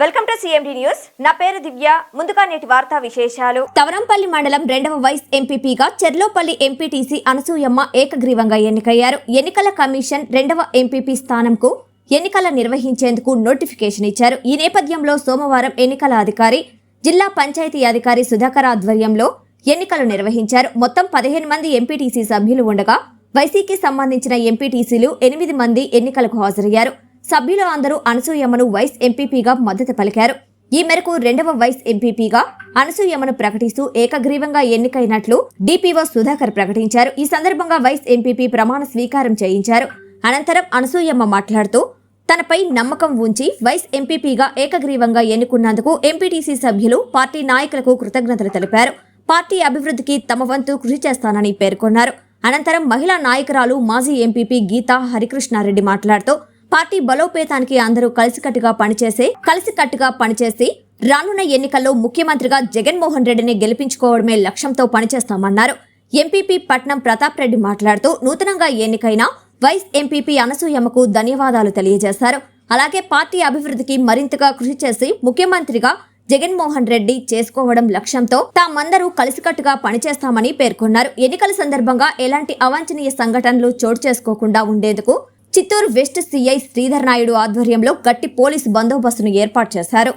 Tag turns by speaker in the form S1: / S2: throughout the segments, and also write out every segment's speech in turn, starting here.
S1: Welcome to CMD news నా పేరు దివ్య. ముందుగా నేటి వార్తా విశేషాలు. తవరంపల్లి మండలం రెండవ వైస్ ఎంపీపీగా చెర్లోపల్లి ఎంపీటీసీ అనసూయమ్మ ఏకగ్రీవంగా ఎన్నికయ్యారు. ఎన్నికల కమిషన్ రెండవ ఎంపీపీ స్థానంకు ఎన్నికల నిర్వహించేందుకు నోటిఫికేషన్ ఇచ్చారు. ఈ నేపథ్యంలో సోమవారం ఎన్నికల అధికారి జిల్లా పంచాయతీ అధికారి సుధాకర్ ఆధ్వర్యంలో ఎన్నికలు నిర్వహించారు. మొత్తం పదిహేను మంది ఎంపీటీసీ సభ్యులు ఉండగా వైసీకి సంబంధించిన ఎంపీటీసీలు ఎనిమిది మంది ఎన్నికలకు హాజరయ్యారు. సభ్యులు అందరూ అనసూయమ్మను వైస్ ఎంపీపీగా మద్దతు పలికారు. ఈ మేరకు రెండవ వైస్ ఎంపీపీగా అనసూయమ్మను ప్రకటిస్తూ ఏకగ్రీవంగా ఎన్నికైనట్లు డిపిఓ సుధాకర్ ప్రకటించారు. ఈ సందర్భంగా వైస్ ఎంపీపీ ప్రమాణ స్వీకారం చేయించారు. అనంతరం అనసూయమ్మ మాట్లాడుతూ తనపై నమ్మకం ఉంచి వైస్ ఎంపీపీగా ఏకగ్రీవంగా ఎన్నుకున్నందుకు ఎంపీటీసీ సభ్యులు పార్టీ నాయకులకు కృతజ్ఞతలు తెలిపారు. పార్టీ అభివృద్ధికి తమ వంతు కృషి చేస్తానని పేర్కొన్నారు. అనంతరం మహిళా నాయకురాలు మాజీ ఎంపీపీ గీతా హరికృష్ణారెడ్డి మాట్లాడుతూ పార్టీ బలోపేతానికి అందరూ కలిసికట్టుగా పనిచేసే కలిసికట్టుగా పనిచేసి రానున్న ఎన్నికల్లో ముఖ్యమంత్రిగా జగన్మోహన్ రెడ్డిని గెలిపించుకోవడమే లక్ష్యంతో పనిచేస్తామన్నారు. ఎంపీపీ పట్నం ప్రతాప్ రెడ్డి మాట్లాడుతూ నూతనంగా ఎన్నికైన వైస్ ఎంపీపీ అనసూయమ్మకు ధన్యవాదాలు తెలియజేశారు. అలాగే పార్టీ అభివృద్ధికి మరింతగా కృషి చేసి ముఖ్యమంత్రిగా జగన్మోహన్ రెడ్డి చేసుకోవడం లక్ష్యంతో తామందరూ కలిసికట్టుగా పనిచేస్తామని పేర్కొన్నారు. ఎన్నికల సందర్భంగా ఎలాంటి అవాంఛనీయ సంఘటనలు చోటు చేసుకోకుండా ఉండేందుకు చిత్తూరు వెస్ట్ సీఐ శ్రీధర్ నాయుడు ఆధ్వర్యంలో గట్టి పోలీసు బందోబస్తును ఏర్పాటు చేశారు.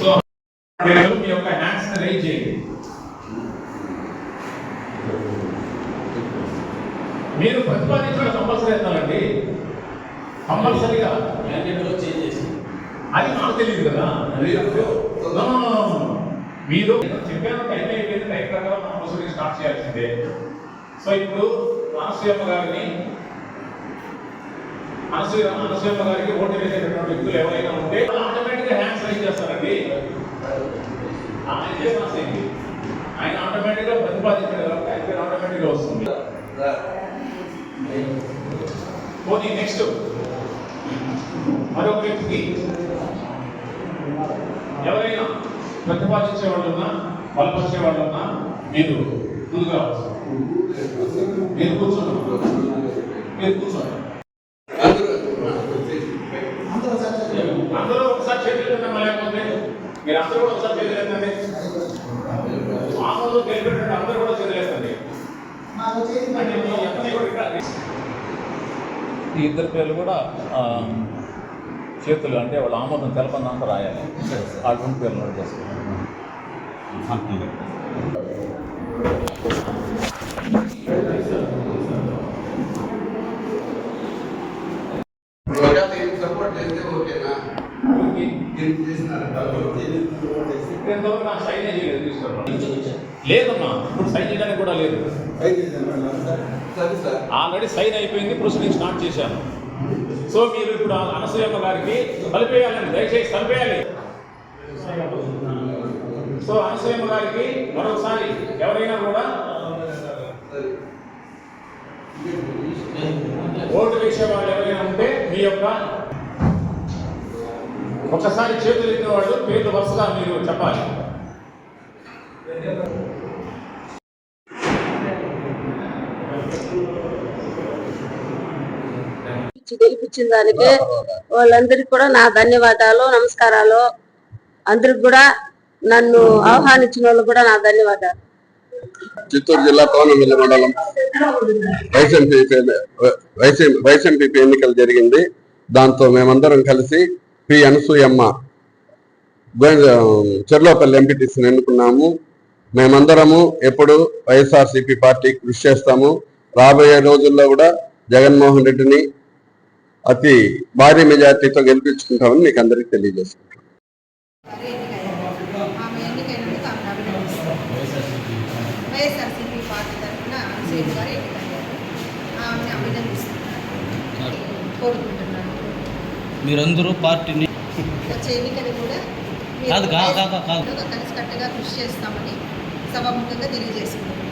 S2: సో మీరు ప్రతిపాదించడం కంపల్సరీ కంపల్సరీగా
S3: చేంజ్ చేసి
S2: అది నాకు తెలియదు కదా. మీరు చెప్పాను టైం అయిపోయింది టైం ప్రకారం ప్రొసీడింగ్ స్టార్ట్ చేయాల్సిందే. సో ఇప్పుడు అనసూయమ్మ గారిని అనసూయ అనసూయమ్మ గారికి ఓటు వేసేటటువంటి వ్యక్తులు ఎవరైనా ఉంటే ఆటోమేటిక్గా హ్యాండ్స్ రైజ్ చేస్తారండి. ఆయన చేసిన సేమ్ ఆయన ఆటోమేటిక్గా ప్రతిపాదించాడు కాబట్టి ఆయన పేరు ఆటోమేటిక్గా వస్తుంది. పోనీ నెక్స్ట్ మరొక వ్యక్తికి ఎవరైనా ప్రతిపాదించే వాళ్ళు ఉన్నా బలపరిచే వాళ్ళు ఉన్నా మీరు ముందుగా వస్తారు. మీరు కూర్చోండి. మీరు కూర్చోండి. అందరూ ఒకసారి చేతులు లేకపోతే మీరు అందరూ కూడా ఒకసారి చేతులు ఎత్తండి ఆందోళన తెలిపెట్టండి అందరూ కూడా చేతులు ఎత్తండి
S4: ఈ ఇద్దరు పేర్లు కూడా ఆ, చేతులు అంటే వాళ్ళ ఆమోదం తెలపందంతా రాయాలి. ఆ రెండు పేర్లు నోట్ చేసుకోవాలి
S5: ఏం చేసినారు
S2: నాకు సైన్ చేయలేదు లేదమ్మా ఇప్పుడు సైన్ చేయడానికి కూడా లేదు.
S5: సరే సార్
S2: ఆల్రెడీ సైన్ అయిపోయింది ప్రొసీడింగ్ స్టార్ట్ చేశాను. సో మీరు ఇప్పుడు ఆ అనసూయమ్మ గారికి కలిపేయాలండి దయచేసి కలిపేయాలి సో అనసూయమ్మ గారికి మరొకసారి ఎవరైనా కూడా ఓటు వేసే వాళ్ళు ఎవరైనా ఉంటే మీ యొక్క ఒకసారి చేతులు ఎత్తిన వాళ్ళు పేర్లు వరుసగా మీరు చెప్పాలి.
S6: గెలిపించిన దానికి వాళ్ళందరికీ కూడా నా ధన్యవాదాలు నమస్కారాలు. అందరికి కూడా నన్ను ఆహ్వానించిన వాళ్ళు కూడా నా ధన్యవాదాలు.
S5: చిత్తూరు జిల్లా కోనమిల్లి మండలం వైఎస్ఎంపీ వైఎస్ఎంపీ ఎన్నికలు జరిగింది. దాంతో మేమందరం కలిసి పి అనసూయమ్మ. చెర్లోపల్లి ఎంపీటీసీని ఎన్నుకున్నాము. మేమందరము ఎప్పుడు వైఎస్ఆర్సీపీ పార్టీ కృషి చేస్తాము. రాబోయే రోజుల్లో కూడా జగన్మోహన్ రెడ్డిని అతి భారీ మెజార్టీతో గెలిపించుకుంటామని మీకు అందరికీ
S7: తెలియజేస్తున్నాం వైఎస్ఆర్సీపీ పార్టీ తరఫున గారు ఎన్నికయ్యారు. ఆమెను అభినందిస్తున్నాను. కోరుకుంటున్నాను.
S3: మీరందరూ పార్టీని కాదు, కాదు, కాదు.
S7: కలిసికట్టుగా కృషి చేస్తామని సభాముఖంగా తెలియజేసుకుంటున్నాను